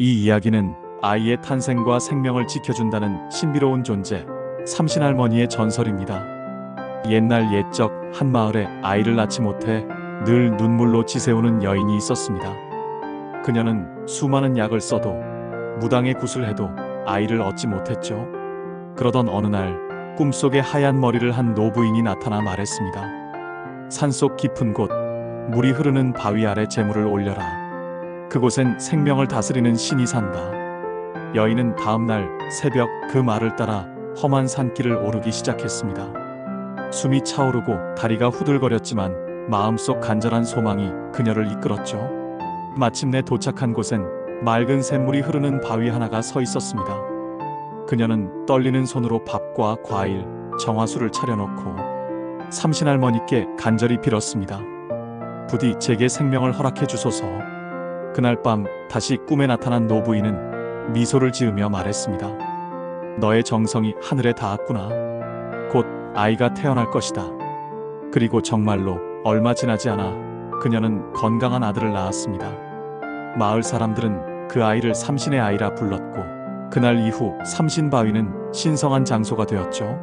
이 이야기는 아이의 탄생과 생명을 지켜준다는 신비로운 존재, 삼신할머니의 전설입니다. 옛날 옛적 한 마을에 아이를 낳지 못해 늘 눈물로 지새우는 여인이 있었습니다. 그녀는 수많은 약을 써도 무당의 굿을 해도 아이를 얻지 못했죠. 그러던 어느 날 꿈속에 하얀 머리를 한 노부인이 나타나 말했습니다. 산속 깊은 곳, 물이 흐르는 바위 아래 재물을 올려라. 그곳엔 생명을 다스리는 신이 산다. 여인은 다음 날 새벽 그 말을 따라 험한 산길을 오르기 시작했습니다. 숨이 차오르고 다리가 후들거렸지만 마음속 간절한 소망이 그녀를 이끌었죠. 마침내 도착한 곳엔 맑은 샘물이 흐르는 바위 하나가 서 있었습니다. 그녀는 떨리는 손으로 밥과 과일, 정화수를 차려놓고 삼신할머니께 간절히 빌었습니다. 부디 제게 생명을 허락해 주소서. 그날 밤 다시 꿈에 나타난 노부인은 미소를 지으며 말했습니다. 너의 정성이 하늘에 닿았구나. 곧 아이가 태어날 것이다. 그리고 정말로 얼마 지나지 않아 그녀는 건강한 아들을 낳았습니다. 마을 사람들은 그 아이를 삼신의 아이라 불렀고 그날 이후 삼신 바위는 신성한 장소가 되었죠.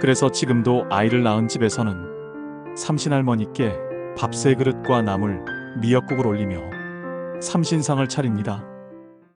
그래서 지금도 아이를 낳은 집에서는 삼신 할머니께 밥 세 그릇과 나물, 미역국을 올리며 삼신상을 차립니다.